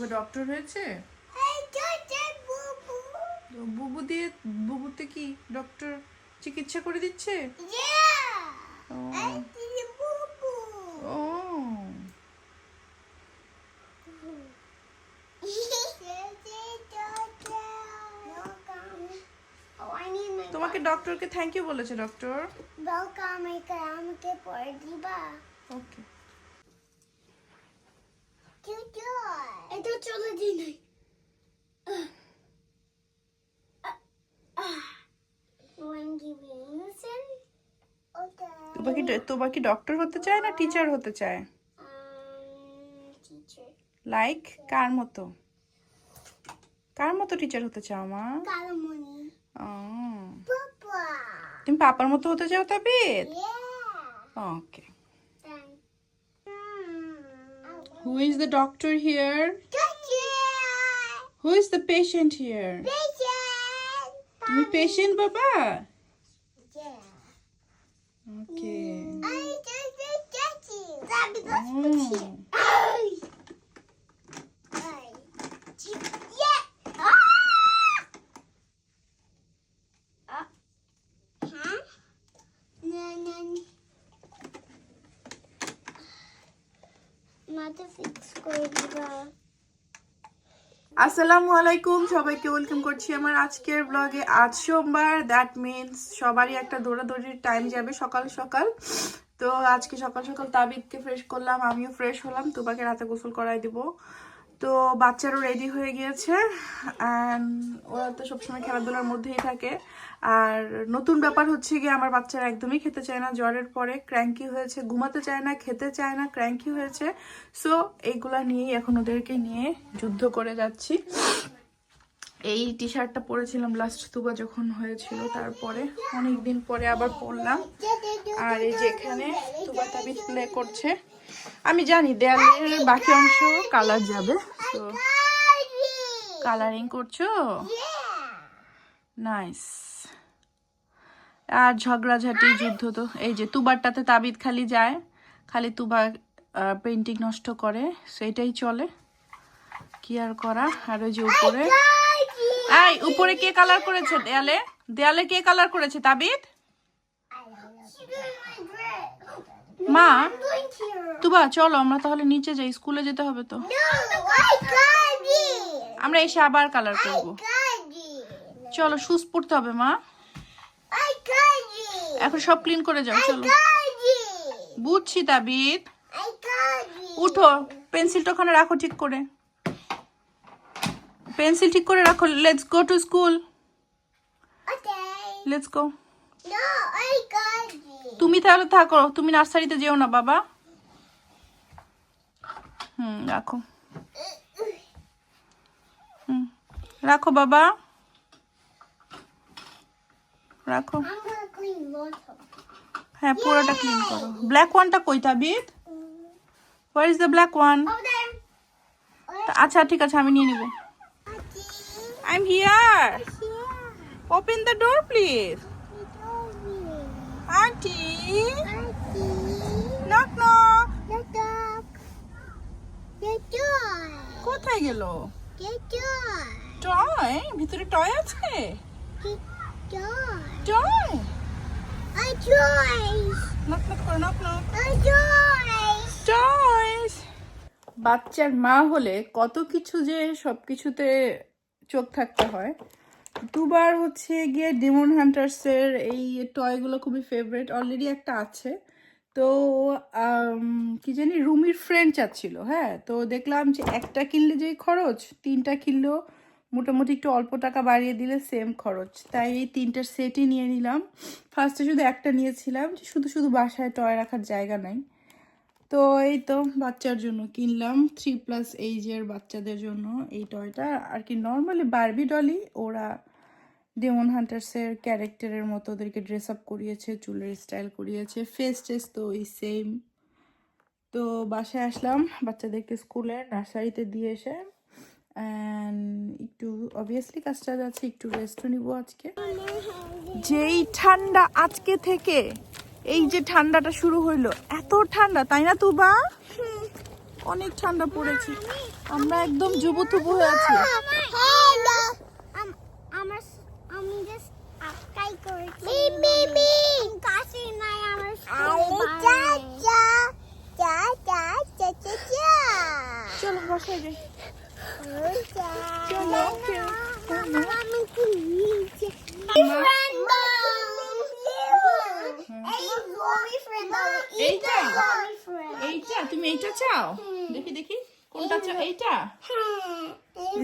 তুবা doctor হয়েছে? বুবু। দিয়ে বুবুতে কি ডক্টর চিকিৎসা করে দিচ্ছে? ও। তোমাকে ডক্টরকে থ্যাংক ইউ বলেছে ডক্টর আমাকে পরে দিবা। ওকে এটা চলে দিই নাই. তুবা কি তুবা কি ডক্টর হতে চায় না টিচার হতে চায় লাইক কার মতো কার মতো টিচার হতে চাও মা. তুমি পাপার মতো হতে চাও তবে. Okay. Who is the doctor here Who is the patient here? Patient. You patient, Baba? Yeah. Okay. I just get oh. Mother. আসসালামু আলাইকুম, সবাইকে ওয়েলকাম করছি আমার আজকের ব্লগে আজ সোমবার দ্যাট মিনস সবারই একটা দৌড়াদৌড়ির টাইম যাবে সকাল সকাল। তো আজকে সকাল সকাল তাবিদকে ফ্রেশ করলাম, আমিও ফ্রেশ হলাম তোমাকে রাতে গোসল করাই দিব। তো বাচ্চারও রেডি হয়ে গিয়েছে ওরা তো সবসময় খেলাধুলার মধ্যেই থাকে। আর নতুন ব্যাপার হচ্ছে গিয়ে আমার বাচ্চারা একদমই খেতে চায় না। জ্বরের পরে ক্র্যাঙ্কি হয়েছে, ঘুমাতে চায় না, খেতে চায় না ক্র্যাঙ্কি হয়েছে। সো এইগুলা নিয়েই এখন ওদেরকে নিয়ে যুদ্ধ করে যাচ্ছি। এই টি শার্টটা পরেছিলাম লাস্ট তুবা যখন হয়েছিল, তারপরে অনেক দিন পরে আবার পরলাম। আর এই যে এখানে তুবা তাবিজ প্লে করছে। আমি জানি, দেয়ালের বাকি অংশ কালার যাবে, তো কালারিং করছ? নাইস আর ঝগড়াঝাটি, যুদ্ধ তো, এই যে তুবারটাতে তাবিদ খালি যায়, খালি তুবা পেন্টিং নষ্ট করে সেটাই চলে। কি আর করা? আর ওই যে উপরে এই উপরে কে কালার করেছে? দেয়ালে? দেয়ালে কে কালার করেছে তাবিদ? মা? তুবা চলো আমরা তাহলে নিচে যাই স্কুলে যেতে হবে তো। আমরা এসে আবার কালার করব। চলো শুজ পরতে হবে মা। এখন সব ক্লিন করে যাও চলো। বুঝছি তাবিদ। উঠো পেন্সিলটা ওখানে রাখো ঠিক করে। পেন্সিল ঠিক করে রাখো। Let's go to school let's go তুমি তাহলে থাকো তুমি নার্সারিতে যেও না বাবা। হুম রাখো। হুম রাখো বাবা। রাখো। হ্যাঁ পুরোটা ক্লিন করো। ব্ল্যাক ওয়ানটা কই Tabid? Where is the black one আচ্ছা ঠিক আছে আমি নিয়ে নিব। I am here open the door please aunty knock knock কোথায় গেল? টয় ভিতরে টয় আছে? টয় নক নক করো নক নক টয়স বাচ্চার মা হলে কত কিছু যে সব কিছুতে চোখ থাকতে হয়। দুবার হচ্ছে গিয়ে ডিমন হান্টার্সের এই টয়গুলো খুবই ফেভারিট অলরেডি একটা আছে। তো কি জানি, রুমির ফ্রেন্ড চাচ্ছিল হ্যাঁ? তো দেখলাম যে একটা কিনলে যেই খরচ, তিনটা কিনলেও মোটামুটি একটু অল্প টাকা বাড়িয়ে দিলে সেম খরচ। তাই এই তিনটার সেটই নিয়ে নিলাম। ফার্স্টে শুধু একটা নিয়েছিলাম যে শুধু শুধু বাসায় টয় রাখার জায়গা নাই। তো এই তো বাচ্চার জন্য কিনলাম। থ্রি প্লাস এইজের বাচ্চাদের জন্য এই টয়টা আর কি নর্মালি বারবি ডলি ওরা ডেমন হান্টার্সের ক্যারেক্টারের মতো ওদেরকে ড্রেস আপ করিয়েছে, চুলের স্টাইল করিয়েছে ফেস টেস তো ওই সেম তো বাসায় আসলাম, বাচ্চাদেরকে স্কুলে, নার্সারিতে দিয়ে এসে একটু অবভিয়াসলি কাজটা আছে, একটু রেস্টও নিব আজকে। যেই ঠান্ডা আজকে থেকে এই যে ঠান্ডাটা শুরু হইল এত ঠান্ডা তাই না তুবা? অনেক ঠান্ডা পড়েছে। আমরা একদম জুবুথুবু হয়ে আছি। আমার আমি জাস্ট আটকাই করেছি মি মি মি কাশি নাই আমার চা চা চা চা চা চা চা চলো বসাই যাই চলো আমি কি নিচে এইটা? এইটা? তুমি এইটা চাও? দেখি দেখি। কোনটা চাও? এইটা?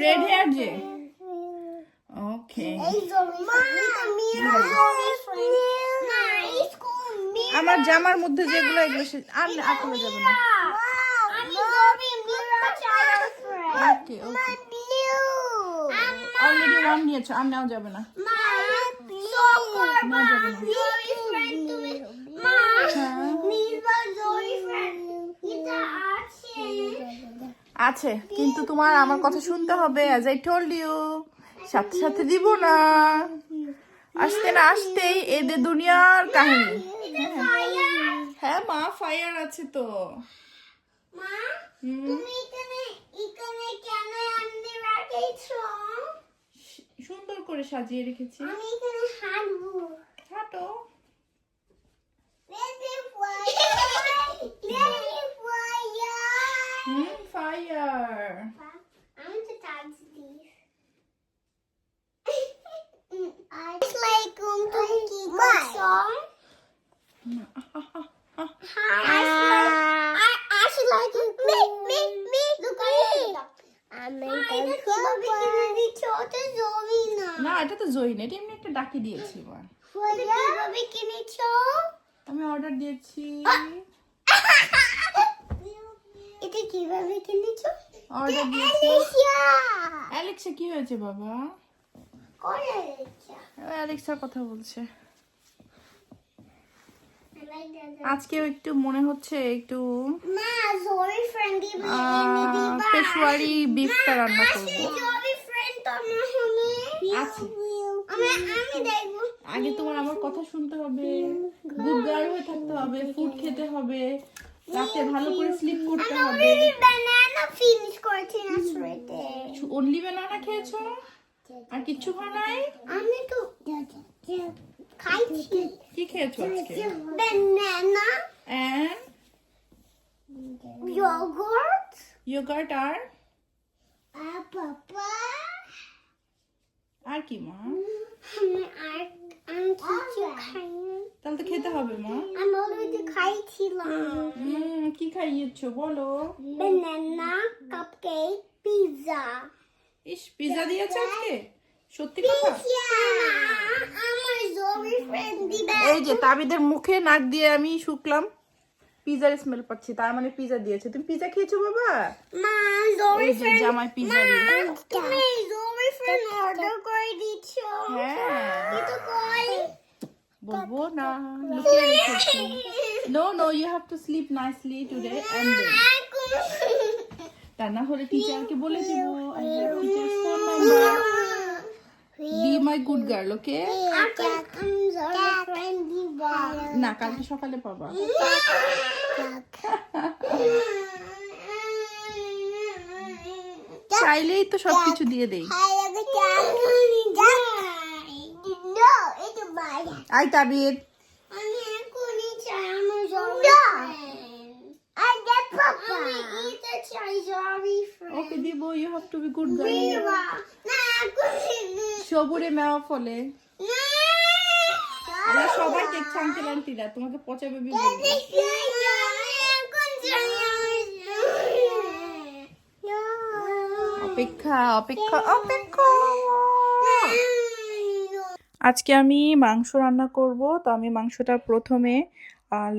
রেড হেয়ার যে? ওকে আমার জামার মধ্যে যেগুলো এগুলো সে- আর আর খোলা যাবে না ওকে ওকে অলরেডি ওয়ান নিয়েছো আর নেওয়া যাবে না। না যাবে না আছে কিন্তু তোমার আমার কথা শুনতে হবে অ্যাজ আই টোল্ড ইউ সাথে সাথে দিব না। আসতে না আসতেই এদের দুনিয়ার কাহিনী। হ্যাঁ মা ফায়ার আছে তো। সুন্দর করে সাজিয়ে রেখেছি। আমি এখানে হাঁটবো। হাঁটো Ready fire! Ready fire! Fire I want to touch these. It's like um to keep a song. Hi. I actually like it. Me, me, me. Look at me. I'm in the ছোট জমি না না এটা তো জয়ী না এটা এমনি একটা ডাকি দিয়েছি মা কীভাবে কিনেছো আমি অর্ডার দিয়েছি এটা কীভাবে কিনেছো? অর্ডার দিয়েছি। অ্যালেক্সা কি হয়েছে বাবা? কোন এলিশা অ্যালেক্সার কথা বলছে. আজকেও একটু মনে হচ্ছে একটু পেশোয়ারি বিফটা রান্না করব। দেখব। আগে তোমার আমার কথা শুনতে হবে। গুড গার্ল হয়ে থাকতে হবে ফুড খেতে হবে। রাতে ভালো করে স্লিপ করতে হবে। করেছি না অনলি খেয়েছো? আর কিচ্ছু খাও নাই? আমি তো খাইছি। কি খেয়েছো আজকে? Yogurt ইয়োগার্ট আর? পাপা আর কি মা? আমি আর আমি কিছু খাইনি তাহলে তো খেতে হবে মা। আমি অলরেডি খাইছিলাম উম, কি খাইয়েছো বলো banana cupcake pizza. ইস পিজা দিয়েছে আজকে সত্যি কথা আমার জরি ফ্রেন্ড দিবে এই যে তাবিদের মুখে নাক দিয়ে আমি শুকলাম। পিজার স্মেল পাচ্ছি তার মানে পিজা দিয়েছে। তুমি পিজা খেয়েছো বাবা? মা জরি এই জামাই পিজা তুমি জরি ফ্রেন্ড অর্ডার করে দিছো হ্যাঁ। কিন্তু কই বলব না লুকিয়ে রেখেছি। No no you have to sleep nicely today and then তা না হলে টিচারকে বলে দেবো I have teacher's phone number be my good girl okay না কালকে সকালে পাবা। চাইলেই তো সবকিছু দিয়ে দেই। No. আই তাবিদ আমি এখনই চাই আমার জরি I get papa. আমি ইতে চাই জরি ফ্রেন্ড ওকে গুড গার্ল দিবা না এখনই সবুরে মেওয়া ফলে। না আমরা সবাই দেখছি আঙ্কেল আন্টিরা তোমাকে পচা বেবি। অপেক্ষা অপেক্ষা অপেক্ষা। আজকে আমি মাংস রান্না করব। তো আমি মাংসটা প্রথমে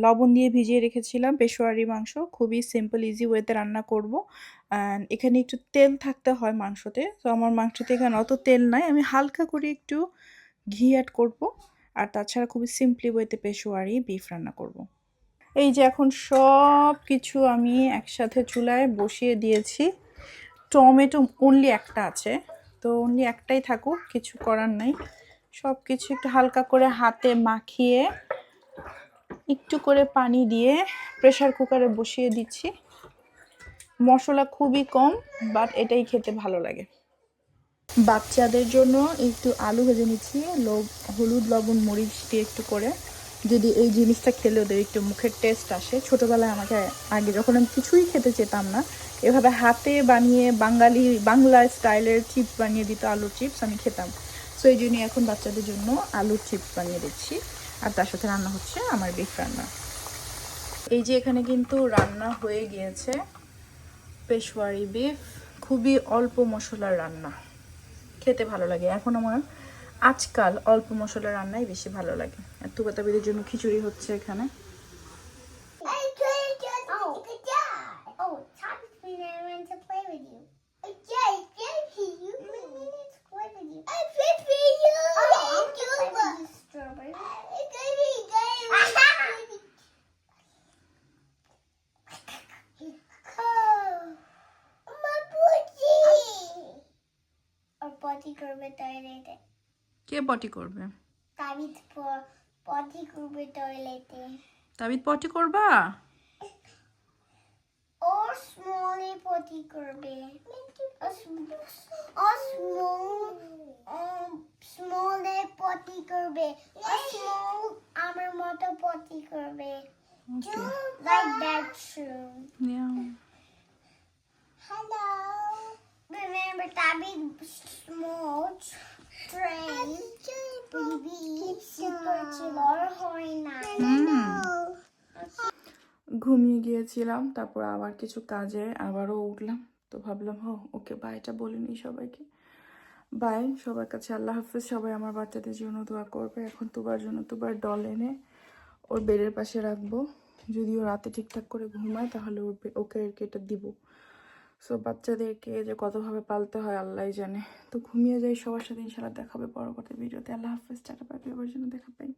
লবণ দিয়ে ভিজিয়ে রেখেছিলাম পেশোয়ারি মাংস। খুবই সিম্পল ইজি ওয়েতে রান্না করব। অ্যান্ড এখানে একটু তেল থাকতে হয় মাংসতে। তো আমার মাংসতে এখানে অত তেল নাই। আমি হালকা করে একটু ঘি অ্যাড করব। আর তাছাড়া খুবই সিম্পলি ওয়েতে পেশোয়ারি বিফ রান্না করব। এই যে এখন সব কিছু আমি একসাথে চুলায় বসিয়ে দিয়েছি। টমেটো অনলি একটা আছে। তো অনলি একটাই থাকুক, কিছু করার নাই। সব কিছু একটু হালকা করে হাতে মাখিয়ে একটু করে পানি দিয়ে প্রেসার কুকারে বসিয়ে দিচ্ছি। মশলা খুবই কম বাট এটাই খেতে ভালো লাগে। বাচ্চাদের জন্য একটু আলু ভেজে নিচ্ছি হলুদ, লবণ, মরিচ দিয়ে একটু করে। যদি এই জিনিসটা খেলে ওদের একটু মুখের টেস্ট আসে। ছোটোবেলায় আমাকে আগে যখন আমি কিছুই খেতে চেতাম না, এভাবে হাতে বানিয়ে বাঙালি, বাংলা স্টাইলের চিপস বানিয়ে দিত আলুর চিপস আমি খেতাম। সো এই জন্যই এখন বাচ্চাদের জন্য আলুর চিপস বানিয়ে দিচ্ছি। আর তার সাথে রান্না হচ্ছে আমার বিফ রান্না। এই যে এখানে কিন্তু রান্না হয়ে গিয়েছে পেশওয়ারি বিফ খুবই অল্প মশলার রান্না। খেতে ভালো লাগে। এখন আমার আজকাল অল্প মশলার রান্নাই বেশি ভালো লাগে। আর তুবাতাবিদের জন্য খিচুড়ি হচ্ছে এখানে Oh, good job. Oh, Tommy's been there want to play with you. Yeah, yeah, you. Maybe to play with you. I play with you. Oh, I want to play with you, Strawberry. Potty করবে টয়লেটে কে পটি করবে তাবিদ পটি করবে টয়লেটে তাবিদ পটি করবা ও স্মলি পটি করবে ও small ও স্মলে পটি করবে ও small আমার মতো পটি করবে Okay. Like that true. Yeah. Hello. Remember Tabby small train. Baby super হয় না। ঘুমিয়ে গিয়েছিলাম তারপর আবার কিছু কাজে আবারও উঠলাম। তো ভাবলাম হো ওকে বাইটা বলিনি সবাইকে। বাই সবার কাছে আল্লাহ হাফিজ। সবাই আমার বাচ্চাদের জন্য দোয়া করবে। এখন তুবার জন্য তুবার ডল এনে ওর বেডের পাশে রাখব। যদি ও রাতে ঠিকঠাক করে ঘুমায় তাহলে ওর ওকে আর কি এটা দিব। সো বাচ্চাদেরকে যে কতভাবে পালতে হয় আল্লাহ জানে। তো ঘুমিয়ে যাই, সবার সাথে ইনশাল্লাহ দেখাবে পরবর্তী ভিডিওতে। আল্লাহ হাফেজ, টাটা পাই এবার জন্য দেখা পাই।